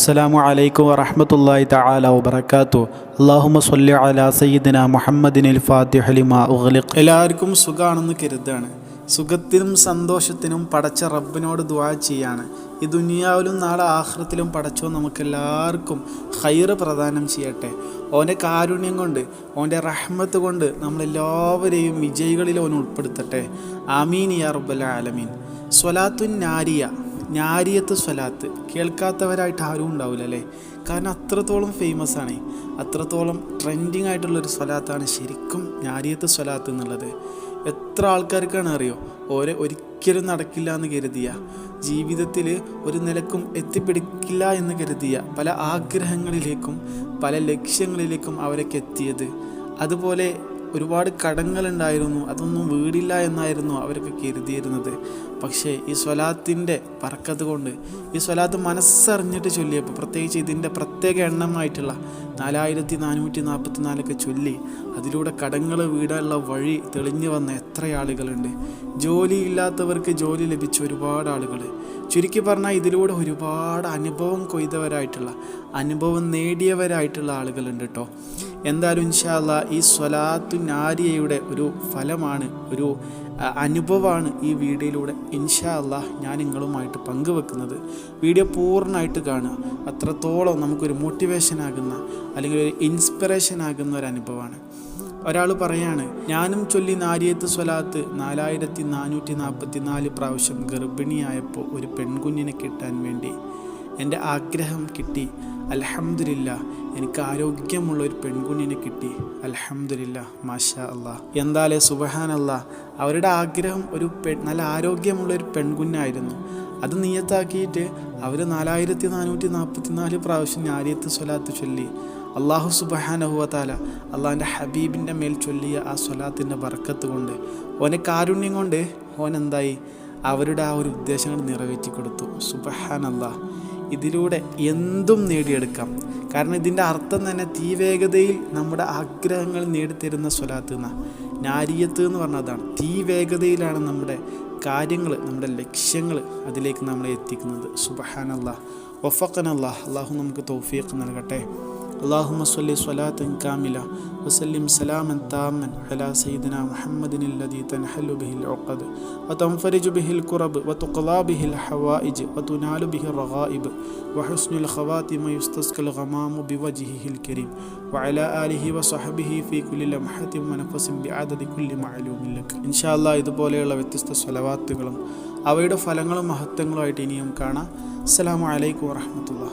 അസ്സലാമു അലൈക്കും വറഹ്മത്തുള്ളാഹി തആല വബറകാതു അല്ലാഹുമ്മ സ്വല്ലി അലാ സയ്യിദിന മുഹമ്മദിനിൽ ഫാത്തിഹ ലിമാ ഉഗ്ലിഖ്. എല്ലാവർക്കും സുഖാണെന്ന് കരുതാണ്. സുഖത്തിനും സന്തോഷത്തിനും പടച്ച റബ്ബിനോട് ദുആ ചെയ്യാണ്. ഈ ദുനിയാവിലും നാളെ ആഖിറത്തിലും പടച്ചോ നമുക്കെല്ലാവർക്കും ഹൈറ് പ്രദാനം ചെയ്യട്ടെ. ഓന്റെ കാരുണ്യം കൊണ്ട് ഓന്റെ റഹ്മത്ത് കൊണ്ട് നമ്മളെല്ലാവരെയും വിജയികളിൽ ഓൻ ഉൾപ്പെടുത്തട്ടെ. ആമീൻ യാ റബ്ബൽ ആലമീൻ. സ്വലാത്തുൻ നാരിയ. ഞാരിയത്ത് സ്വലാത്ത്. കേൾക്കാത്തവരായിട്ട് ആരും ഉണ്ടാവില്ല അല്ലേ? കാരണം അത്രത്തോളം ഫേമസ് ആണ്. അത്രത്തോളം ട്രെൻഡിങ് ആയിട്ടുള്ളൊരു സ്വലാത്താണ് ശരിക്കും ഞാരിയത്ത് സ്വലാത്ത് എന്നുള്ളത്. എത്ര ആൾക്കാർക്കാണ് അറിയോ? ഓരോ ഒരിക്കലും നടക്കില്ല എന്ന് കരുതിയ. ജീവിതത്തിൽ ഒരു നിലക്കും എത്തിപ്പിടിക്കില്ല എന്ന് കരുതിയ പല ആഗ്രഹങ്ങളിലേക്കും പല ലക്ഷ്യങ്ങളിലേക്കും അവരൊക്കെ എത്തിയത്. അതുപോലെ ഒരുപാട് കടങ്ങളുണ്ടായിരുന്നു. അതൊന്നും വീടില്ല എന്നായിരുന്നു അവരൊക്കെ കരുതിയിരുന്നത്. പക്ഷേ ഈ സ്വലാത്തിന്റെ പറക്കത് കൊണ്ട് ഈ സ്വലാത്ത് മനസ്സറിഞ്ഞിട്ട് ചൊല്ലിയപ്പോൾ പ്രത്യേകിച്ച് ഇതിന്റെ പ്രത്യേക എണ്ണമായിട്ടുള്ള നാലായിരത്തി നാനൂറ്റി നാൽപ്പത്തി നാലൊക്കെ ചൊല്ലി അതിലൂടെ കടങ്ങൾ വീടാനുള്ള വഴി തെളിഞ്ഞു വന്ന എത്ര ആളുകളുണ്ട്. ജോലി ഇല്ലാത്തവർക്ക് ജോലി ലഭിച്ച ഒരുപാട് ആളുകൾ ചുരുക്കി പറഞ്ഞാൽ ഇതിലൂടെ ഒരുപാട് അനുഭവം കൊയ്തവരായിട്ടുള്ള അനുഭവം നേടിയവരായിട്ടുള്ള ആളുകളുണ്ട് കേട്ടോ എന്തായാലും ഇൻഷാല്ല ഈ സ്വലാത്തു നാരിയയുടെ ഒരു ഫലമാണ് ഒരു അനുഭവമാണ് ഈ വീഡിയോയിലൂടെ ഇൻഷാ അല്ലാ ഞാൻ നിങ്ങളുമായിട്ട് പങ്കുവെക്കുന്നത്. വീഡിയോ പൂർണമായിട്ട് കാണുക. അത്രത്തോളം നമുക്കൊരു മോട്ടിവേഷൻ ആകുന്ന അല്ലെങ്കിൽ ഒരു ഇൻസ്പിറേഷൻ ആകുന്ന ഒരു അനുഭവമാണ്. ഒരാൾ പറയാണ് ഞാനും ചൊല്ലി നാരിയത്ത് സ്വലാത്ത് നാലായിരത്തി നാനൂറ്റി നാൽപ്പത്തി നാല് പ്രാവശ്യം ഗർഭിണിയായപ്പോൾ ഒരു പെൺകുഞ്ഞിനെ കിട്ടാൻ വേണ്ടി എന്റെ ആഗ്രഹം കിട്ടി. അലഹമില്ല എനിക്ക് ആരോഗ്യമുള്ള ഒരു പെൺകുഞ്ഞിനെ കിട്ടി. അലഹമില്ല മാഷാ അല്ലാ എന്താലേ സുബഹാൻ അല്ലാ അവരുടെ ആഗ്രഹം ഒരു പെ നല്ല ആരോഗ്യമുള്ള ഒരു പെൺകുഞ്ഞായിരുന്നു. അത് നീയത്താക്കിയിട്ട് അവർ നാലായിരത്തി നാനൂറ്റി നാൽപ്പത്തി നാല് പ്രാവശ്യം ഞാരിയത്ത് സ്വലാത്ത് ചൊല്ലി. അള്ളാഹു സുബഹാനഹുവത്താല അള്ളാഹിന്റെ ഹബീബിന്റെ മേൽ ചൊല്ലിയ ആ സ്വലാത്തിന്റെ ബർക്കത്ത് കൊണ്ട് ഓനെ കാരുണ്യം കൊണ്ട് ഓൻ എന്തായി? അവരുടെ ആ ഒരു ഉദ്ദേശങ്ങൾ നിറവേറ്റി കൊടുത്തു സുബഹാൻ അള്ളാഹ് ഇതിലൂടെ എന്തും നേടിയെടുക്കാം. കാരണം ഇതിന്റെ അർത്ഥം തന്നെ തീവേഗതയിൽ നമ്മുടെ ആഗ്രഹങ്ങൾ നേടിത്തരുന്ന സ്വലാത്ത് എന്ന. നാരിയത്ത് എന്ന് പറഞ്ഞതാണ് തീവേഗതയിലാണ് നമ്മുടെ കാര്യങ്ങൾ നമ്മുടെ ലക്ഷ്യങ്ങൾ അതിലേക്ക് നമ്മളെ എത്തിക്കുന്നത്. ഒഫക്കൻ അള്ളാഹ് അള്ളാഹു നമുക്ക് തൗഫീഖ് നൽകട്ടെ. اللهم صل صلاة كاملة وسلم سلاما تاما على سيدنا محمد الذي تنحل به العقد وتنفرج به الكرب وتقضى به الحوائج وتنال به الرغائب وحسن الخواتم يستسقى الغمام بوجهه الكريم وعلى آله وصحبه في كل لمحة ونفس بعدد كل معلوم لك إن شاء الله ഇതുപോലെയുള്ള വ്യത്യസ്ത സ്വലവാത്തുകളും അവയുടെ ഫലങ്ങളും മഹത്വങ്ങളുമായിട്ട് ഇനിയും കാണാം അസ്സലാമു അലൈക്കും വറഹമത്തുള്ള